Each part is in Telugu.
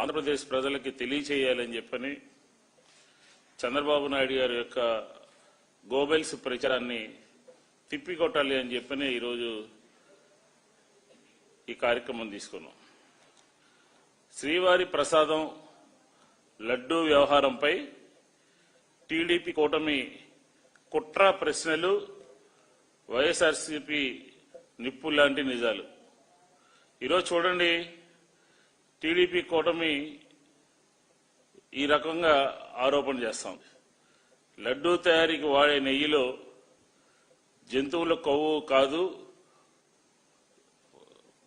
ఆంధ్రప్రదేశ్ ప్రజలకి తెలియచేయాలని చెప్పని చంద్రబాబు నాయుడు గారి యొక్క గోబెల్స్ ప్రచారాన్ని తిప్పికొట్టాలి అని చెప్పని ఈరోజు ఈ కార్యక్రమం తీసుకున్నాం శ్రీవారి ప్రసాదం లడ్డూ వ్యవహారంపై టీడీపీ కూటమి కుట్ర ప్రశ్నలు వైఎస్ఆర్సీపీ నిప్పు లాంటి నిజాలు ఈరోజు చూడండి టీడీపీ కూటమి ఈ రకంగా ఆరోపణ చేస్తాం లడ్డూ తయారీకి వాడే నెయ్యిలో జంతువుల కొవ్వు కాదు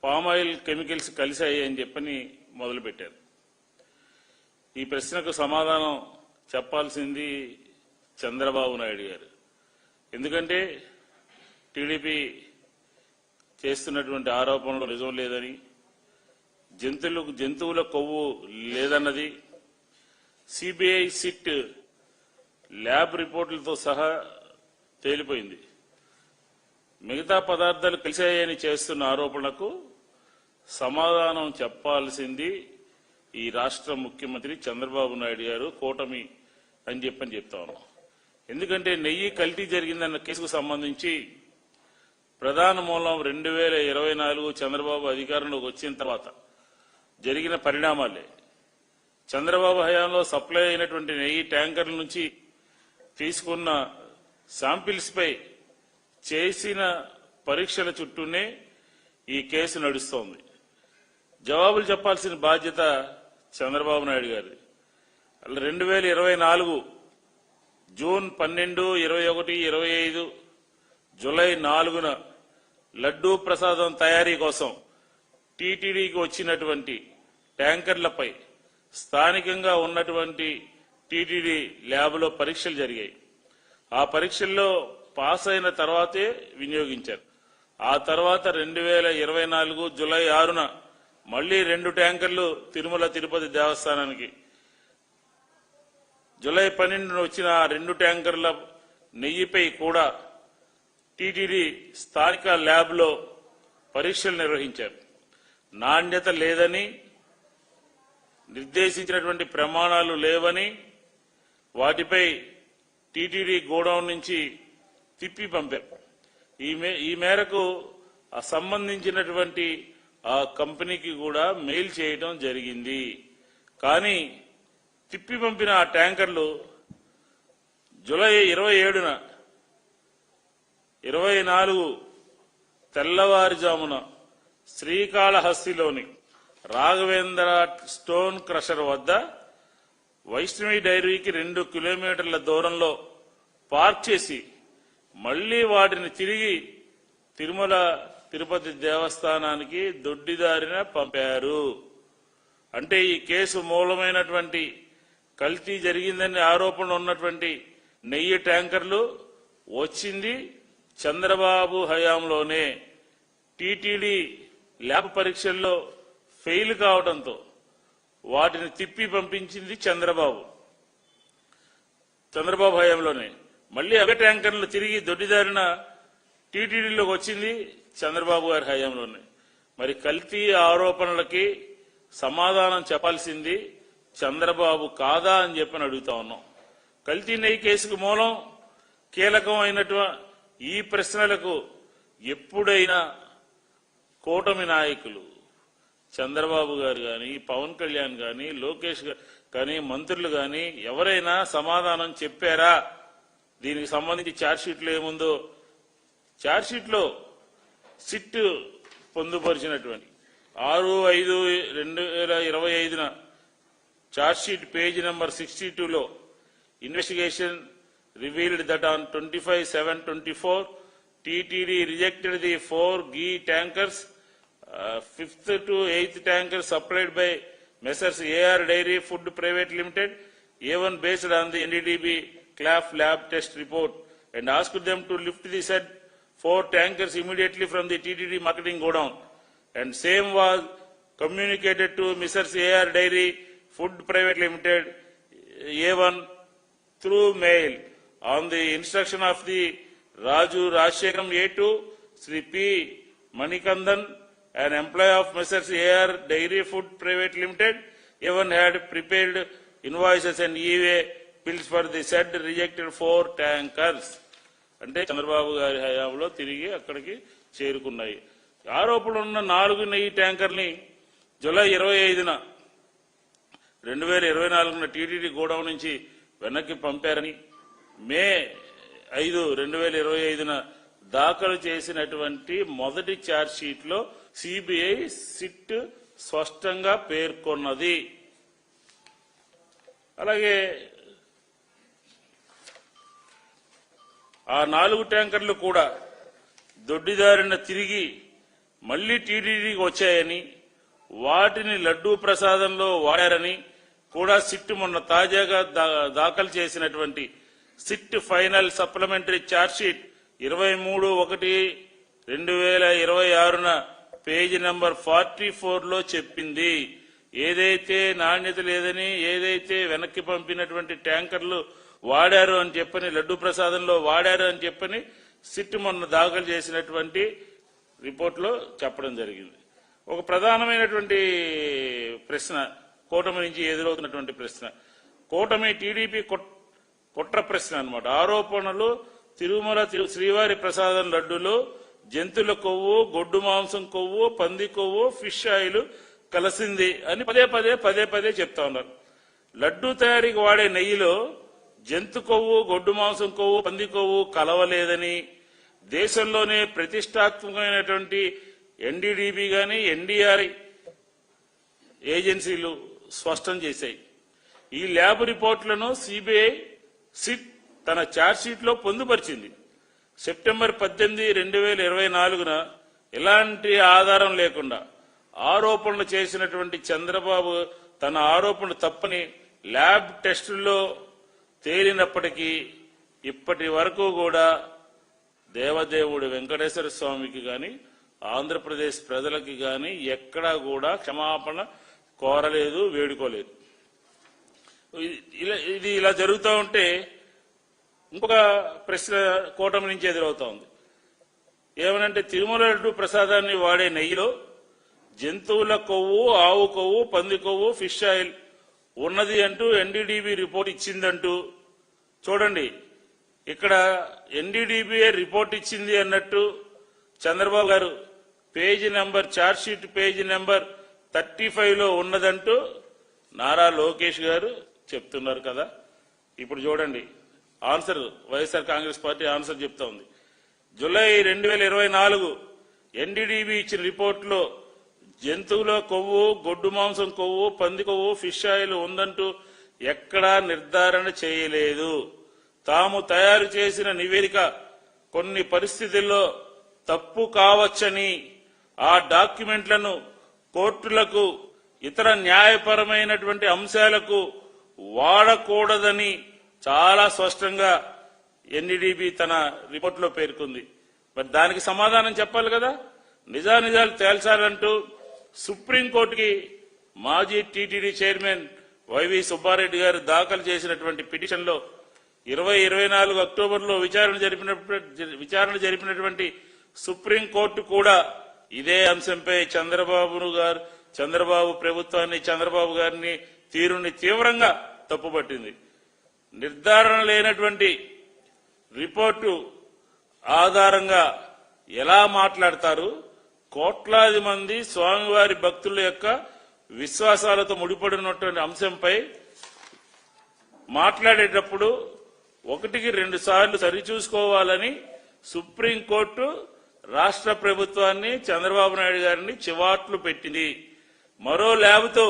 పామాయిల్ కెమికల్స్ కలిశాయి అని చెప్పని మొదలుపెట్టారు ఈ ప్రశ్నకు సమాధానం చెప్పాల్సింది చంద్రబాబు నాయుడు గారు ఎందుకంటే టీడీపీ చేస్తున్నటువంటి ఆరోపణలు నిజం లేదని జంతువులకు జంతువుల కొవ్వు లేదన్నది సిబిఐ సిట్ ల్యాబ్ రిపోర్టులతో సహా తేలిపోయింది మిగతా పదార్థాలు కలిసాయని చేస్తున్న ఆరోపణలకు సమాధానం చెప్పాల్సింది ఈ రాష్ట్ర ముఖ్యమంత్రి చంద్రబాబు నాయుడు గారు కూటమి అని చెప్పని చెప్తాను ఎందుకంటే నెయ్యి కల్తీ జరిగిందన్న కేసుకు సంబంధించి ప్రధాన మూలం రెండు వేల ఇరవై నాలుగు చంద్రబాబు అధికారంలోకి వచ్చిన తర్వాత జరిగిన పరిణామాలే చంద్రబాబు హయాంలో సప్లై అయినటువంటి నెయ్యి ట్యాంకర్ల నుంచి తీసుకున్న శాంపిల్స్పై చేసిన పరీక్షల చుట్టూనే ఈ కేసు నడుస్తోంది జవాబులు చెప్పాల్సిన బాధ్యత చంద్రబాబు నాయుడు గారి రెండు వేల ఇరవై నాలుగు జూన్ పన్నెండు ఇరవై ఒకటి ఇరవై ఐదు జులై నాలుగున లడ్డూ ప్రసాదం తయారీ కోసం టీటీడీకి వచ్చినటువంటి ట్యాంకర్లపై స్థానికంగా ఉన్నటువంటి టీటీడీ ల్యాబ్లో పరీక్షలు జరిగాయి ఆ పరీక్షల్లో పాస్ అయిన తర్వాతే వినియోగించారు ఆ తర్వాత రెండు వేల ఇరవై నాలుగు జులై ఆరున మళ్లీ రెండు ట్యాంకర్లు తిరుమల తిరుపతి దేవస్థానానికి జులై పన్నెండున వచ్చిన ఆ రెండు ట్యాంకర్ల నెయ్యిపై కూడా టీటీడీ స్థానిక ల్యాబ్లో పరీక్షలు నిర్వహించారు నాణ్యత లేదని నిర్దేశించినటువంటి ప్రమాణాలు లేవని వాటిపై టీటీడీ గోడౌన్ నుంచి తిప్పి పంపారు ఈ మే ఈ మేరకు సంబంధించినటువంటి ఆ కంపెనీకి కూడా మెయిల్ చేయడం జరిగింది కానీ తిప్పి పంపిన ఆ ట్యాంకర్లు జులై ఇరవై ఏడున ఇరవై నాలుగు తెల్లవారుజామున శ్రీకాళహస్తిలోని రాఘవేంద్ర స్టోన్ క్రషర్ వద్ద వైష్ణవి డైరీకి రెండు కిలోమీటర్ల దూరంలో పార్క్ చేసి మళ్లీ వాటిని తిరిగి తిరుమల తిరుపతి దేవస్థానానికి దొడ్డిదారిన పంపారు అంటే ఈ కేసు మూలమైనటువంటి కల్తీ జరిగిందని ఆరోపణ ఉన్నటువంటి నెయ్యి ట్యాంకర్లు వచ్చింది చంద్రబాబు హయాంలోనే టీటీడీ ల్యాబ్ పరీక్షల్లో ఫెయిల్ కావడంతో వాటిని తిప్పి పంపించింది చంద్రబాబు చంద్రబాబు హయాంలోనే మళ్ళీ అవే ట్యాంకర్లు తిరిగి దొడ్డిదారిన టీటీడీలోకి వచ్చింది చంద్రబాబు గారి హయాంలోనే మరి కల్తీ ఆరోపణలకి సమాధానం చెప్పాల్సింది చంద్రబాబు కాదా అని చెప్పని అడుగుతా ఉన్నాం కల్తీ నెయ్యి కేసుకు మూలం కీలకం కీలకమైనటువంటి ఈ ప్రశ్నలకు ఎప్పుడైనా కూటమి నాయకులు చంద్రబాబు గారు కానీ పవన్ కళ్యాణ్ కానీ లోకేష్ కానీ మంత్రులు కానీ ఎవరైనా సమాధానం చెప్పారా దీనికి సంబంధించి ఛార్జ్షీట్లు ఏముందో ఛార్జ్షీట్లో సిట్ పొందుపరిచినటువంటి ఆరు ఐదు రెండు వేల ఇరవై ఐదున ఛార్జ్షీట్ పేజ్ నెంబర్ సిక్స్టీ టూలో investigation revealed that on twenty five seven twenty four TTD rejected the four ghee tankers Fifth to eighth tanker supplied by Messrs. AR Dairy Food Private Limited, A1 based on the NDDB CLAF lab test report, and asked them to lift the said 4 tankers immediately from the TDD marketing godown. And same was communicated to Messrs. AR Dairy Food Private Limited, A1, through mail on the instruction of the Raju Rajshekam A2, Sri P. Manikandan, an employee of Messrs. AR Dairy Food Private Limited even had prepared invoices and EVA bills for the said rejected four tankers అంటే చంద్రబాబు గారి హయాంలో తిరిగి అక్కడికి చేరుకున్నాయి ఆరోపణలు ఉన్న నాలుగు నెయ్యి ట్యాంకర్ని జులై ఇరవై ఐదున రెండు వేల ఇరవై నాలుగున టీటీడీ గోడౌన్ నుంచి వెనక్కి పంపారని మే ఐదు రెండు వేల ఇరవై ఐదున దాఖలు చేసినటువంటి మొదటి ఛార్జ్ షీట్లో సిబిఐ సిట్ స్పష్టంగా పేర్కొన్నది అలాగే ఆ నాలుగు ట్యాంకర్లు కూడా దొడ్డిదారిన తిరిగి మళ్లీ టీడీడీకి వచ్చాయని వాటిని లడ్డూ ప్రసాదంలో వాడారని కూడా సిట్ మొన్న తాజాగా దాఖలు చేసినటువంటి సిట్ ఫైనల్ సప్లిమెంటరీ షీట్ ఇరవై మూడు ఒకటి రెండు వేల ఇరవై ఆరున పేజీ నెంబర్ ఫార్టీ ఫోర్లో చెప్పింది ఏదైతే నాణ్యత లేదని ఏదైతే వెనక్కి పంపినటువంటి ట్యాంకర్లు వాడారు అని చెప్పని లడ్డు ప్రసాదంలో వాడారు అని చెప్పని సిట్ మొన్న దాఖలు చేసినటువంటి రిపోర్ట్లో చెప్పడం జరిగింది ఒక ప్రధానమైనటువంటి ప్రశ్న కూటమి నుంచి ఎదురవుతున్నటువంటి ప్రశ్న కూటమి టీడీపీ కుట్ర ప్రశ్న అనమాట ఆరోపణలు తిరుమల శ్రీవారి ప్రసాదం లడ్డులు జంతువుల కొవ్వు గొడ్డు మాంసం కొవ్వు పంది కొవ్వు ఫిష్ ఆయిల్ కలిసింది అని పదే పదే పదే పదే చెప్తా ఉన్నారు లడ్డూ తయారీకి వాడే నెయ్యిలో జంతు కొవ్వు గొడ్డు మాంసం కొవ్వు పంది కొవ్వు కలవలేదని దేశంలోనే ప్రతిష్టాత్మకమైనటువంటి ఎన్డీడీబీ కానీ ఎన్డీఆర్ ఏజెన్సీలు స్పష్టం చేశాయి ఈ ల్యాబ్ రిపోర్ట్లను సిబిఐ సిట్ తన లో పొందుపరిచింది సెప్టెంబర్ పద్దెనిమిది రెండు వేల ఇరవై నాలుగున ఎలాంటి ఆధారం లేకుండా ఆరోపణలు చేసినటువంటి చంద్రబాబు తన ఆరోపణలు తప్పని ల్యాబ్ టెస్టుల్లో తేలినప్పటికీ ఇప్పటి వరకు కూడా దేవదేవుడు వెంకటేశ్వర స్వామికి కానీ ఆంధ్రప్రదేశ్ ప్రజలకి కానీ ఎక్కడా కూడా క్షమాపణ కోరలేదు వేడుకోలేదు ఇది ఇలా జరుగుతూ ఉంటే ఇంకొక ప్రశ్న కూటమి నుంచి ఎదురవుతా ఉంది ఏమనంటే తిరుమల లడ్డు ప్రసాదాన్ని వాడే నెయ్యిలో జంతువుల కొవ్వు ఆవు కొవ్వు పంది కొవ్వు ఫిష్ ఆయిల్ ఉన్నది అంటూ ఎన్డీడీబీ రిపోర్ట్ ఇచ్చిందంటూ చూడండి ఇక్కడ ఎన్డీడీబీఏ రిపోర్ట్ ఇచ్చింది అన్నట్టు Chandrababu garu page number chargesheet page number thirty ఫైవ్లో ఉన్నదంటూ నారా లోకేష్ గారు చెప్తున్నారు కదా ఇప్పుడు చూడండి answer YSR Congress party answer చెప్తా ఉంది జులై రెండు వేల ఇరవై నాలుగు ఎన్డీడీబీ ఇచ్చిన రిపోర్ట్లో జంతువుల కొవ్వు గొడ్డు మాంసం కొవ్వు పంది కొవ్వు ఫిష్ ఆయిల్ ఉందంటూ ఎక్కడా నిర్ధారణ చేయలేదు తాము తయారు చేసిన నివేదిక కొన్ని పరిస్థితుల్లో తప్పు కావచ్చని ఆ డాక్యుమెంట్లను కోర్టులకు ఇతర న్యాయపరమైనటువంటి అంశాలకు వాడకూడదని చాలా స్పష్టంగా ఎన్ఈడిబి తన రిపోర్ట్లో పేర్కొంది మరి దానికి సమాధానం చెప్పాలి కదా నిజానిజాలు తేల్చాలంటూ సుప్రీంకోర్టుకి మాజీ టీటీడీ చైర్మన్ వైవి సుబ్బారెడ్డి గారు దాఖలు చేసినటువంటి పిటిషన్లో ఇరవై ఇరవై నాలుగు అక్టోబర్లో విచారణ జరిపిన విచారణ జరిపినటువంటి సుప్రీంకోర్టు కూడా ఇదే అంశంపై చంద్రబాబు గారు చంద్రబాబు ప్రభుత్వాన్ని చంద్రబాబు గారిని తీరుని తీవ్రంగా తప్పుపట్టింది నిర్ధారణ లేనటువంటి రిపోర్టు ఆధారంగా ఎలా మాట్లాడతారు కోట్లాది మంది స్వామివారి భక్తుల యొక్క విశ్వాసాలతో ముడిపడినటువంటి అంశంపై మాట్లాడేటప్పుడు ఒకటికి రెండు సార్లు సరిచూసుకోవాలని సుప్రీంకోర్టు రాష్ట్ర ప్రభుత్వాన్ని చంద్రబాబు నాయుడు గారిని చివాట్లు పెట్టింది మరో ల్యాబ్తో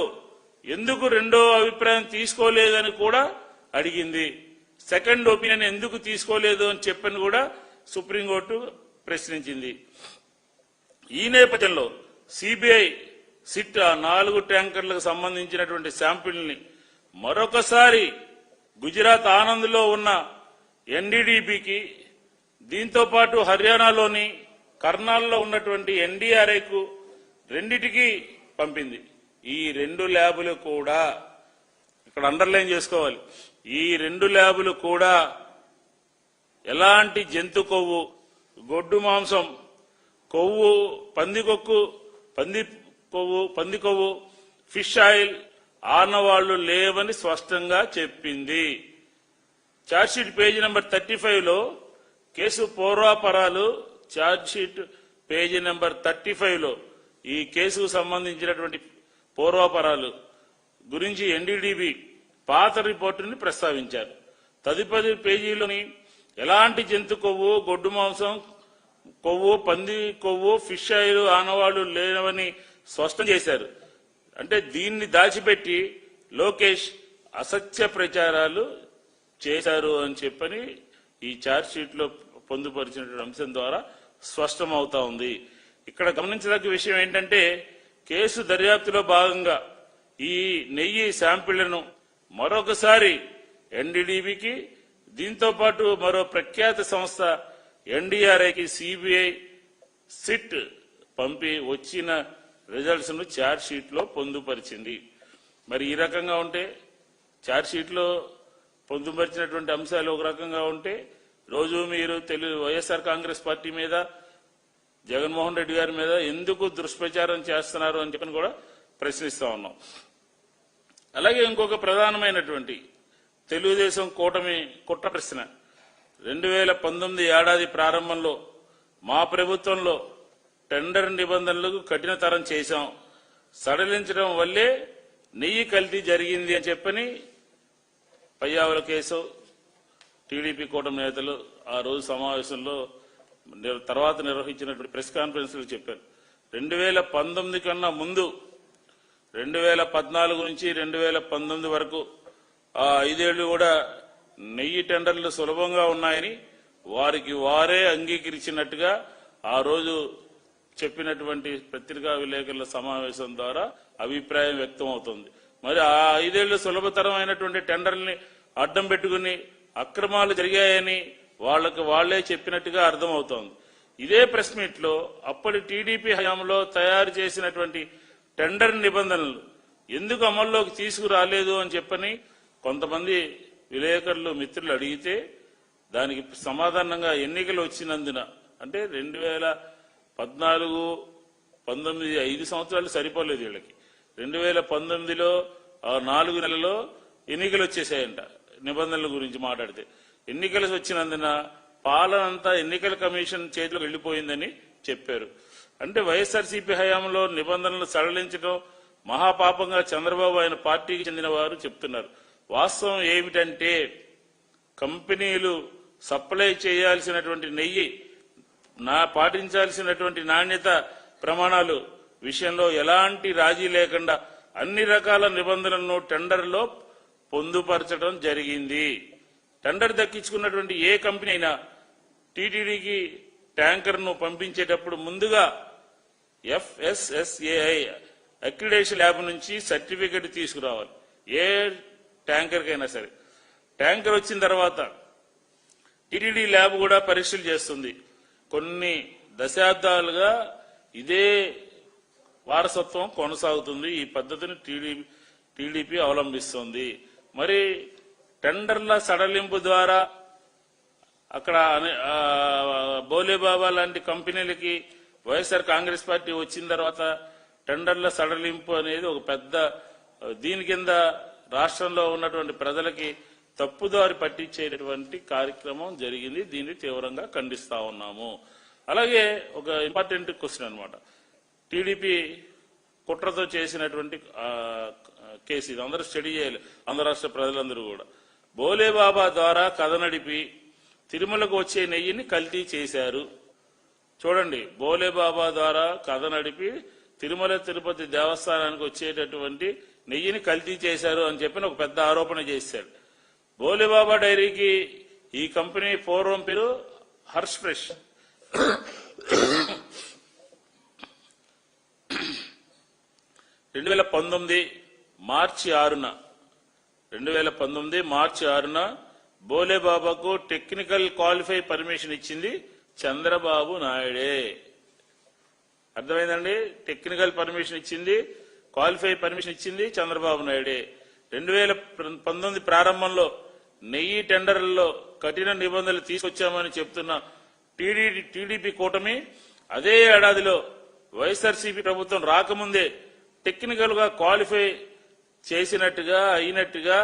ఎందుకు రెండో అభిప్రాయం తీసుకోలేదని కూడా అడిగింది సెకండ్ ఒపీనియన్ ఎందుకు తీసుకోలేదు అని చెప్పని కూడా సుప్రీంకోర్టు ప్రశ్నించింది ఈ నేపథ్యంలో సిబిఐ సిట్ ఆ నాలుగు ట్యాంకర్లకు సంబంధించినటువంటి శాంపిల్ని మరొకసారి గుజరాత్ ఆనంద్లో ఉన్న దీంతో దీంతోపాటు హర్యానాలోని కర్నాల్లో ఉన్నటువంటి ఎన్డీఆర్ఐకు రెండిటికి పంపింది ఈ రెండు ల్యాబులు కూడా ఇక్కడ అండర్లైన్ చేసుకోవాలి ఈ రెండు ల్యాబులు కూడా ఎలాంటి జంతు కొవ్వు గొడ్డు మాంసం కొవ్వు పందికొక్కు పంది కొవ్వు పంది కొవ్వు ఫిష్ ఆయిల్ ఆనవాళ్లు లేవని స్పష్టంగా చెప్పింది ఛార్జ్షీట్ పేజీ నెంబర్ థర్టీ ఫైవ్లో కేసు పూర్వాపరాలు ఛార్జ్షీట్ పేజీ నెంబర్ థర్టీ ఫైవ్లో ఈ కేసుకు సంబంధించినటువంటి పూర్వాపరాలు గురించి ఎన్డీడీబీ పాత రిపోర్టుని ప్రస్తావించారు తదుపరి పేజీలోని ఎలాంటి జంతు కొవ్వు గొడ్డు మాంసం కొవ్వు పంది కొవ్వు ఫిష్ ఆయిల్ ఆనవాళ్లు లేనవని స్పష్టం చేశారు అంటే దీన్ని దాచిపెట్టి లోకేష్ అసత్య ప్రచారాలు చేశారు అని చెప్పని ఈ లో పొందుపరిచినటువంటి అంశం ద్వారా స్పష్టమవుతా ఉంది ఇక్కడ గమనించదగ్గ విషయం ఏంటంటే కేసు దర్యాప్తులో భాగంగా ఈ నెయ్యి శాంపిళ్లను మరొకసారి ఎన్డీడీబీకి దీంతో పాటు మరో ప్రఖ్యాత సంస్థ ఎన్డీఆర్ఐకి సిబిఐ సిట్ పంపి వచ్చిన రిజల్ట్స్ ను చార్జ్ షీట్ లో పొందుపరిచింది మరి ఈ రకంగా ఉంటే చార్జ్ షీట్ లో పొందుపరిచినటువంటి అంశాలు ఒక రకంగా ఉంటే రోజు మీరు తెలుగు వైఎస్ఆర్ కాంగ్రెస్ పార్టీ మీద జగన్మోహన్ రెడ్డి గారి మీద ఎందుకు దుష్ప్రచారం చేస్తున్నారు అని చెప్పని కూడా ప్రశ్నిస్తా ఉన్నాం అలాగే ఇంకొక ప్రధానమైనటువంటి తెలుగుదేశం కూటమి కుట్ర ప్రశ్న రెండు వేల పంతొమ్మిది ఏడాది ప్రారంభంలో మా ప్రభుత్వంలో టెండర్ నిబంధనలకు కఠినతరం చేశాం సడలించడం వల్లే నెయ్యి కల్తీ జరిగింది అని చెప్పని పయ్యావుల కేసు టీడీపీ కూటమి నేతలు ఆ రోజు సమావేశంలో తర్వాత నిర్వహించినటువంటి ప్రెస్ కాన్ఫరెన్స్లో చెప్పారు రెండు వేల పంతొమ్మిది కన్నా ముందు రెండు వేల పద్నాలుగు నుంచి రెండు వేల పంతొమ్మిది వరకు ఆ ఐదేళ్లు కూడా నెయ్యి టెండర్లు సులభంగా ఉన్నాయని వారికి వారే అంగీకరించినట్టుగా ఆ రోజు చెప్పినటువంటి పత్రికా విలేకరుల సమావేశం ద్వారా అభిప్రాయం వ్యక్తం అవుతుంది మరి ఆ ఐదేళ్లు సులభతరమైనటువంటి టెండర్ని అడ్డం పెట్టుకుని అక్రమాలు జరిగాయని వాళ్లకు వాళ్లే చెప్పినట్టుగా అర్థమవుతోంది ఇదే ప్రెస్ మీట్లో అప్పటి టీడీపీ హయాంలో తయారు చేసినటువంటి టెండర్ నిబంధనలు ఎందుకు అమల్లోకి తీసుకురాలేదు అని చెప్పని కొంతమంది విలేకరులు మిత్రులు అడిగితే దానికి సమాధానంగా ఎన్నికలు వచ్చినందున అంటే రెండు వేల పద్నాలుగు పంతొమ్మిది ఐదు సంవత్సరాలు సరిపోలేదు వీళ్ళకి రెండు వేల పంతొమ్మిదిలో నాలుగు నెలలో ఎన్నికలు వచ్చేసాయంట నిబంధనల గురించి మాట్లాడితే ఎన్నికలు వచ్చినందున పాలనంతా ఎన్నికల కమిషన్ చేతిలోకి వెళ్ళిపోయిందని చెప్పారు అంటే వైఎస్ఆర్సీపీ హయాంలో నిబంధనలు సడలించడం మహాపాపంగా చంద్రబాబు ఆయన పార్టీకి చెందిన వారు చెప్తున్నారు వాస్తవం ఏమిటంటే కంపెనీలు సప్లై చేయాల్సినటువంటి నెయ్యి నా పాటించాల్సినటువంటి నాణ్యత ప్రమాణాలు విషయంలో ఎలాంటి రాజీ లేకుండా అన్ని రకాల నిబంధనలను టెండర్లో పొందుపరచడం జరిగింది టెండర్ దక్కించుకున్నటువంటి ఏ కంపెనీ అయినా టీటీడీకి ట్యాంకర్ను పంపించేటప్పుడు ముందుగా ఎఫ్ఎస్ఎస్ఏఐ అక్రిడేషన్ ల్యాబ్ నుంచి సర్టిఫికెట్ తీసుకురావాలి ఏ ట్యాంకర్కైనా సరే ట్యాంకర్ వచ్చిన తర్వాత టిటిడి ల్యాబ్ కూడా పరీక్షలు చేస్తుంది కొన్ని దశాబ్దాలుగా ఇదే వారసత్వం కొనసాగుతుంది ఈ పద్ధతిని టీడీ టీడీపీ అవలంబిస్తుంది మరి టెండర్ల సడలింపు ద్వారా అక్కడ బోలేబాబా లాంటి కంపెనీలకి వైఎస్ఆర్ కాంగ్రెస్ పార్టీ వచ్చిన తర్వాత టెండర్ల సడలింపు అనేది ఒక పెద్ద దీని కింద రాష్ట్రంలో ఉన్నటువంటి ప్రజలకి తప్పుదారి పట్టించేటటువంటి కార్యక్రమం జరిగింది దీన్ని తీవ్రంగా ఖండిస్తా ఉన్నాము అలాగే ఒక ఇంపార్టెంట్ క్వశ్చన్ అనమాట టీడీపీ కుట్రతో చేసినటువంటి కేసు ఇది అందరూ స్టడీ చేయాలి ఆంధ్ర రాష్ట్ర ప్రజలందరూ కూడా బోలేబాబా ద్వారా కథ నడిపి తిరుమలకు వచ్చే నెయ్యిని కల్తీ చేశారు చూడండి బోలేబాబా ద్వారా కథ నడిపి తిరుమల తిరుపతి దేవస్థానానికి వచ్చేటటువంటి నెయ్యిని కల్తీ చేశారు అని చెప్పిన ఒక పెద్ద ఆరోపణ చేశాడు బోలేబాబా డైరీకి ఈ కంపెనీ పూర్వం పేరు హర్ష్ ఫ్రెష్ రెండు వేల పంతొమ్మిది మార్చి ఆరున రెండు వేల పంతొమ్మిది మార్చి ఆరున బోలేబాబాకు టెక్నికల్ క్వాలిఫై పర్మిషన్ ఇచ్చింది చంద్రబాబు నాయుడే అర్థమైందండి టెక్నికల్ పర్మిషన్ ఇచ్చింది క్వాలిఫై పర్మిషన్ ఇచ్చింది చంద్రబాబు నాయుడే రెండు వేల పంతొమ్మిది ప్రారంభంలో నెయ్యి టెండర్లలో కఠిన నిబంధనలు తీసుకొచ్చామని చెప్తున్న టీడీపీ టీడీపీ కూటమి అదే ఏడాదిలో వైఎస్ఆర్సీపీ ప్రభుత్వం రాకముందే టెక్నికల్ గా క్వాలిఫై చేసినట్టుగా అయినట్టుగా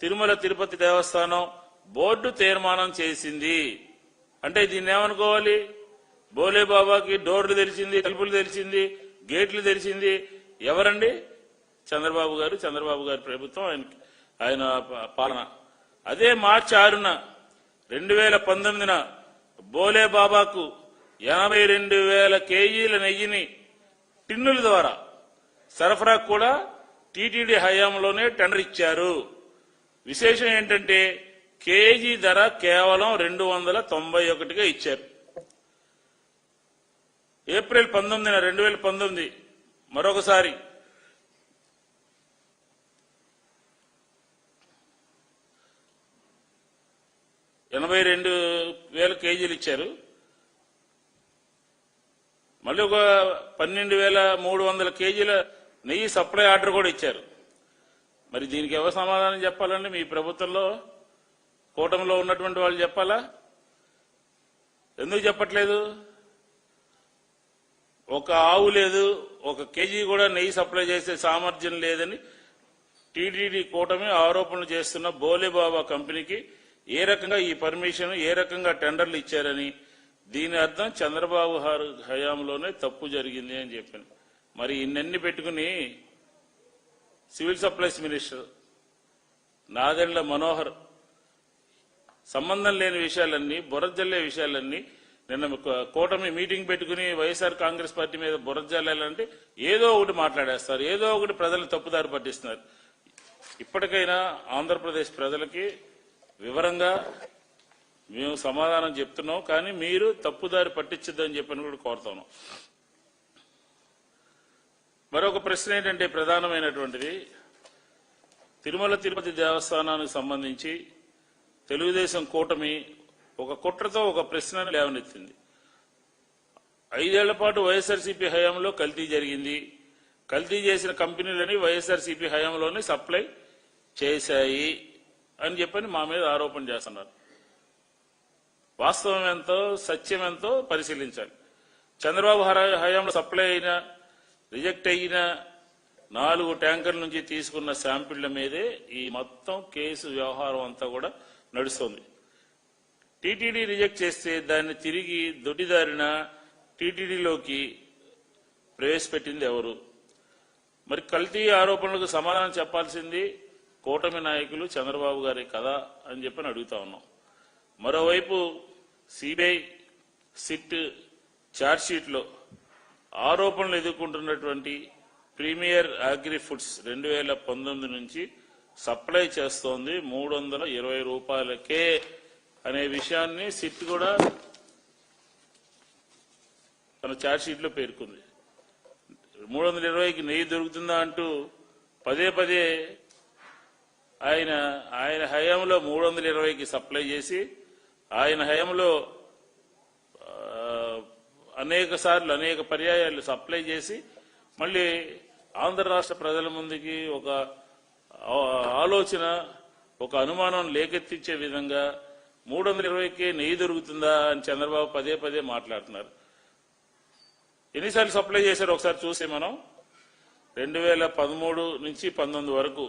తిరుమల తిరుపతి దేవస్థానం బోర్డు తీర్మానం చేసింది అంటే దీన్ని ఏమనుకోవాలి బాబాకి డోర్లు తెరిచింది తలుపులు తెరిచింది గేట్లు తెరిచింది ఎవరండి చంద్రబాబు గారు చంద్రబాబు గారి ప్రభుత్వం ఆయన ఆయన పాలన అదే మార్చి ఆరున రెండు వేల పంతొమ్మిదిన బాబాకు ఎనభై రెండు వేల కేజీల నెయ్యిని టిన్నుల ద్వారా సరఫరా కూడా టీటీడీ హయాంలోనే టెండర్ ఇచ్చారు విశేషం ఏంటంటే కేజీ ధర కేవలం రెండు వందల తొంభై ఒకటిగా ఇచ్చారు ఏప్రిల్ పంతొమ్మిదిన రెండు వేల పంతొమ్మిది మరొకసారి ఎనభై రెండు వేల కేజీలు ఇచ్చారు మళ్ళీ ఒక పన్నెండు వేల మూడు వందల కేజీల నెయ్యి సప్లై ఆర్డర్ కూడా ఇచ్చారు మరి దీనికి ఎవరు సమాధానం చెప్పాలండి మీ ప్రభుత్వంలో కూటమిలో ఉన్నటువంటి వాళ్ళు చెప్పాలా ఎందుకు చెప్పట్లేదు ఒక ఆవు లేదు ఒక కేజీ కూడా నెయ్యి సప్లై చేసే సామర్థ్యం లేదని టీటీడీ కూటమి ఆరోపణలు చేస్తున్న బోలేబాబా కంపెనీకి ఏ రకంగా ఈ పర్మిషన్ ఏ రకంగా టెండర్లు ఇచ్చారని దీని అర్థం చంద్రబాబు హయాంలోనే తప్పు జరిగింది అని చెప్పాను మరి ఇన్నన్ని పెట్టుకుని civil supplies minister Nadendla Manohar సంబంధం లేని విషయాలన్నీ బురజల్లే విషయాలన్నీ నిన్న కూటమి మీటింగ్ పెట్టుకుని వైఎస్ఆర్ కాంగ్రెస్ పార్టీ మీద బురజల్లాలంటే ఏదో ఒకటి మాట్లాడేస్తారు ఏదో ఒకటి ప్రజలు తప్పుదారి పట్టిస్తున్నారు ఇప్పటికైనా ఆంధ్రప్రదేశ్ ప్రజలకి వివరంగా మేము సమాధానం చెప్తున్నాం కానీ మీరు తప్పుదారి పట్టించద్దని చెప్పని కూడా కోరుతాను మరొక ప్రశ్న ఏంటంటే ప్రధానమైనటువంటిది తిరుమల తిరుపతి దేవస్థానానికి సంబంధించి తెలుగుదేశం కూటమి ఒక కుట్రతో ఒక ప్రశ్న లేవనెత్తింది ఐదేళ్ల పాటు వైఎస్ఆర్సీపీ హయాంలో కల్తీ జరిగింది కల్తీ చేసిన కంపెనీలని వైఎస్ఆర్సీపీ హయాంలోనే సప్లై చేశాయి అని చెప్పని మా మీద ఆరోపణ చేస్తున్నారు వాస్తవం ఎంతో సత్యం ఎంతో పరిశీలించాలి చంద్రబాబు హయాంలో సప్లై అయిన రిజెక్ట్ అయిన నాలుగు ట్యాంకర్ల నుంచి తీసుకున్న శాంపిళ్ల మీదే ఈ మొత్తం కేసు వ్యవహారం అంతా కూడా నడుస్తోంది టీటీడీ రిజెక్ట్ చేస్తే దాన్ని తిరిగి దొడ్డిదారిన టీటీడీలోకి ప్రవేశపెట్టింది ఎవరు మరి కల్తీ ఆరోపణలకు సమాధానం చెప్పాల్సింది కూటమి నాయకులు చంద్రబాబు గారి కదా అని చెప్పి అడుగుతా ఉన్నాం మరోవైపు సిబిఐ సిట్ ఛార్జ్షీట్లో ఆరోపణలు ఎదుర్కొంటున్నటువంటి ప్రీమియర్ అగ్రి ఫుడ్స్ రెండు వేల పంతొమ్మిది నుంచి సప్లై చేస్తోంది మూడు వందల ఇరవై రూపాయలకే అనే విషయాన్ని సిట్ కూడా తన లో పేర్కొంది మూడు వందల ఇరవైకి నెయ్యి దొరుకుతుందా అంటూ పదే పదే ఆయన ఆయన హయాంలో మూడు వందల ఇరవైకి సప్లై చేసి ఆయన హయాంలో అనేక సార్లు అనేక పర్యాయాలు సప్లై చేసి మళ్ళీ ఆంధ్ర రాష్ట్ర ప్రజల ముందుకి ఒక ఆలోచన ఒక అనుమానం లేకెత్తించే విధంగా మూడు వందల ఇరవైకే నెయ్యి దొరుకుతుందా అని చంద్రబాబు పదే పదే మాట్లాడుతున్నారు ఎన్నిసార్లు సప్లై చేశారు ఒకసారి చూసి మనం రెండు వేల పదమూడు నుంచి పంతొమ్మిది వరకు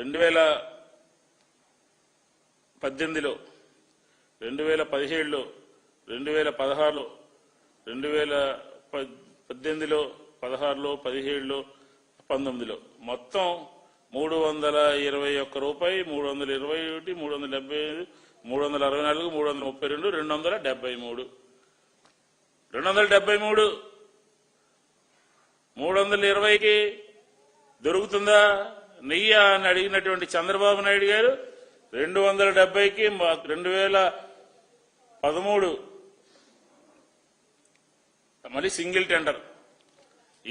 రెండు వేల పద్దెనిమిదిలో రెండు వేల పదిహేడులో రెండు వేల పదహారులో రెండు వేల పద్దెనిమిదిలో పదహారులో పదిహేడులో పంతొమ్మిదిలో మొత్తం మూడు వందల ఇరవై ఒక్క రూపాయి మూడు వందల ఇరవై ఒకటి మూడు వందల డెబ్బై ఐదు మూడు వందల అరవై నాలుగు మూడు వందల ముప్పై రెండు రెండు వందల డెబ్బై మూడు రెండు వందల డెబ్బై మూడు మూడు వందల ఇరవైకి దొరుకుతుందా నెయ్యి అని అడిగినటువంటి చంద్రబాబు నాయుడు గారు రెండు వందల డెబ్బైకి రెండు వేల పదమూడు మళ్ళీ సింగిల్ టెండర్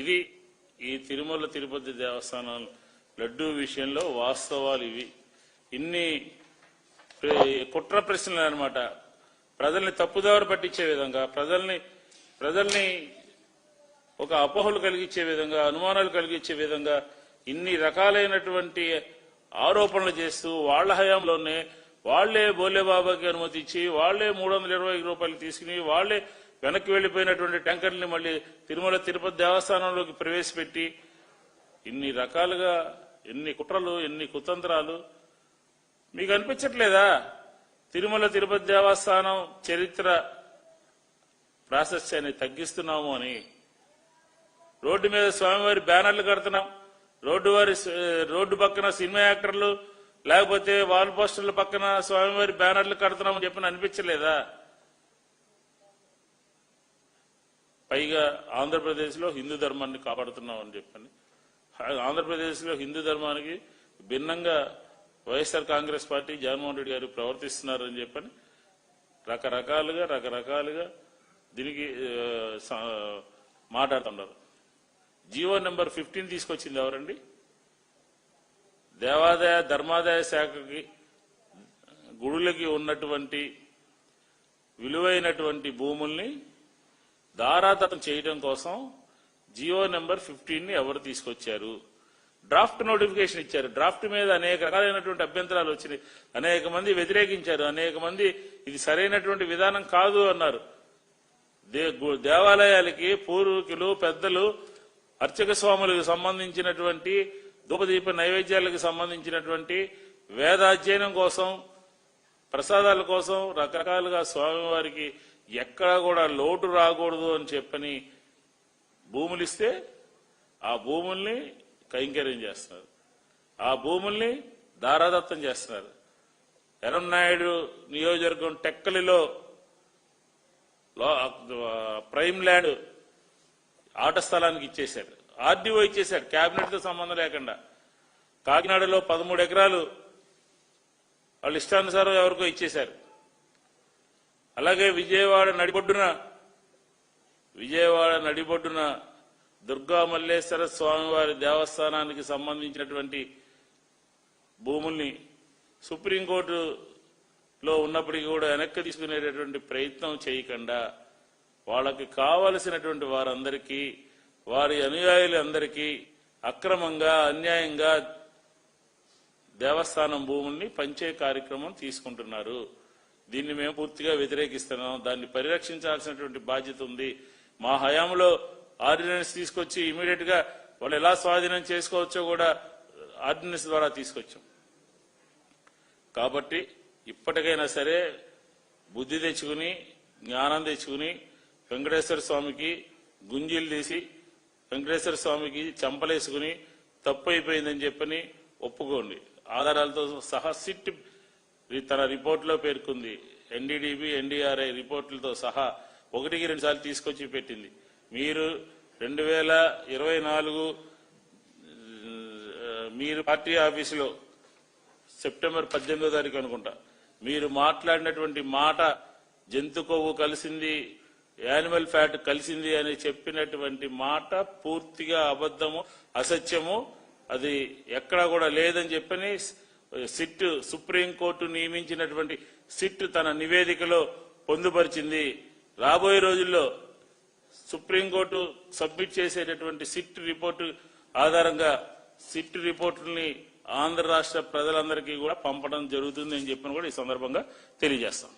ఇది ఈ తిరుమల తిరుపతి దేవస్థానం లడ్డూ విషయంలో వాస్తవాలు ఇవి ఇన్ని కుట్ర ప్రశ్నలు అనమాట ప్రజల్ని తప్పుదారు పట్టించే విధంగా ప్రజల్ని ప్రజల్ని ఒక అపోహలు కలిగించే విధంగా అనుమానాలు కలిగించే విధంగా ఇన్ని రకాలైనటువంటి ఆరోపణలు చేస్తూ వాళ్ల హయాంలోనే వాళ్లే బాబాకి అనుమతించి వాళ్లే మూడు వందల ఇరవై రూపాయలు తీసుకుని వాళ్లే వెనక్కి వెళ్లిపోయినటువంటి ట్యాంకర్ని మళ్ళీ తిరుమల తిరుపతి దేవస్థానంలోకి ప్రవేశపెట్టి ఇన్ని రకాలుగా ఎన్ని కుట్రలు ఎన్ని కుతంత్రాలు మీకు అనిపించట్లేదా తిరుమల తిరుపతి దేవస్థానం చరిత్ర ప్రాశస్యాన్ని తగ్గిస్తున్నాము అని రోడ్డు మీద స్వామివారి బ్యానర్లు కడుతున్నాం రోడ్డు వారి రోడ్డు పక్కన సినిమా యాక్టర్లు లేకపోతే వాల్ పోస్టర్ల పక్కన స్వామివారి బ్యానర్లు కడుతున్నామని చెప్పిన అనిపించలేదా పైగా ఆంధ్రప్రదేశ్లో హిందూ ధర్మాన్ని కాపాడుతున్నాం అని చెప్పని ఆంధ్రప్రదేశ్లో హిందూ ధర్మానికి భిన్నంగా YSR Congress party Jaganmohan Reddy garu ప్రవర్తిస్తున్నారని చెప్పని రకరకాలుగా రకరకాలుగా దీనికి మాట్లాడుతున్నారు జీవో నెంబర్ ఫిఫ్టీన్ తీసుకొచ్చింది ఎవరండి దేవాదాయ ధర్మాదాయ శాఖకి గుడులకి ఉన్నటువంటి విలువైనటువంటి భూముల్ని దారాదత్తం చేయడం కోసం జియో నెంబర్ ఫిఫ్టీన్ని ఎవరు తీసుకొచ్చారు డ్రాఫ్ట్ నోటిఫికేషన్ ఇచ్చారు డ్రాఫ్ట్ మీద అనేక రకాలైనటువంటి అభ్యంతరాలు వచ్చినాయి అనేక మంది వ్యతిరేకించారు అనేక మంది ఇది సరైనటువంటి విధానం కాదు అన్నారు దేవాలయాలకి పూర్వీకులు పెద్దలు అర్చక స్వాములకు సంబంధించినటువంటి దూపదీప నైవేద్యాలకు సంబంధించినటువంటి వేదాధ్యయనం కోసం ప్రసాదాల కోసం రకరకాలుగా స్వామివారికి ఎక్కడ కూడా లోటు రాకూడదు అని చెప్పని భూములు ఇస్తే ఆ భూముల్ని కైంకర్యం చేస్తున్నారు ఆ భూముల్ని దారాదత్తం చేస్తున్నారు ఎరంనాయుడు నియోజకవర్గం టెక్కలిలో ప్రైమ్ ల్యాండ్ ఆట స్థలానికి ఇచ్చేశారు ఆర్డీఓ ఇచ్చేశారు క్యాబినెట్తో సంబంధం లేకుండా కాకినాడలో పదమూడు ఎకరాలు వాళ్ళు ఇష్టానుసారం ఎవరికో ఇచ్చేశారు అలాగే విజయవాడ నడిబొడ్డున విజయవాడ నడిబొడ్డున దుర్గా మల్లేశ్వర స్వామివారి దేవస్థానానికి సంబంధించినటువంటి భూముల్ని సుప్రీంకోర్టులో ఉన్నప్పటికీ కూడా వెనక్కి తీసుకునేటటువంటి ప్రయత్నం చేయకుండా వాళ్ళకి కావలసినటువంటి వారందరికీ వారి అనుయాయులందరికీ అక్రమంగా అన్యాయంగా దేవస్థానం భూముల్ని పంచే కార్యక్రమం తీసుకుంటున్నారు దీన్ని మేము పూర్తిగా వ్యతిరేకిస్తున్నాం దాన్ని పరిరక్షించాల్సినటువంటి బాధ్యత ఉంది మా హయాంలో ఆర్డినెన్స్ తీసుకొచ్చి ఇమీడియట్ గా వాళ్ళు ఎలా స్వాధీనం చేసుకోవచ్చో కూడా ఆర్డినెన్స్ ద్వారా తీసుకొచ్చాం కాబట్టి ఇప్పటికైనా సరే బుద్ధి తెచ్చుకుని జ్ఞానం తెచ్చుకుని వెంకటేశ్వర స్వామికి గుంజీలు తీసి వెంకటేశ్వర స్వామికి చంపలేసుకుని తప్పు అయిపోయిందని చెప్పని ఒప్పుకోండి ఆధారాలతో సహా సిట్ తన రిపోర్ట్లో పేర్కొంది ఎన్డీడీబీ ఎన్డీఆర్ఐ రిపోర్టులతో సహా ఒకటికి రెండుసార్లు తీసుకొచ్చి పెట్టింది మీరు రెండు వేల ఇరవై నాలుగు మీరు పార్టీ ఆఫీసులో సెప్టెంబర్ పద్దెనిమిదో తారీఖు అనుకుంటా మీరు మాట్లాడినటువంటి మాట జంతు కొవ్వు కలిసింది యానిమల్ ఫ్యాట్ కలిసింది అని చెప్పినటువంటి మాట పూర్తిగా అబద్ధము అసత్యము అది ఎక్కడా కూడా లేదని చెప్పని సిట్ సుప్రీంకోర్టు నియమించినటువంటి సిట్ తన నివేదికలో పొందుపరిచింది రాబోయే రోజుల్లో సుప్రీంకోర్టు సబ్మిట్ చేసేటటువంటి సిట్ రిపోర్టు ఆధారంగా సిట్ రిపోర్టుల్ని ఆంధ్ర రాష్ట్ర ప్రజలందరికీ కూడా పంపడం జరుగుతుంది అని చెప్పిన కూడా ఈ సందర్భంగా తెలియజేస్తాం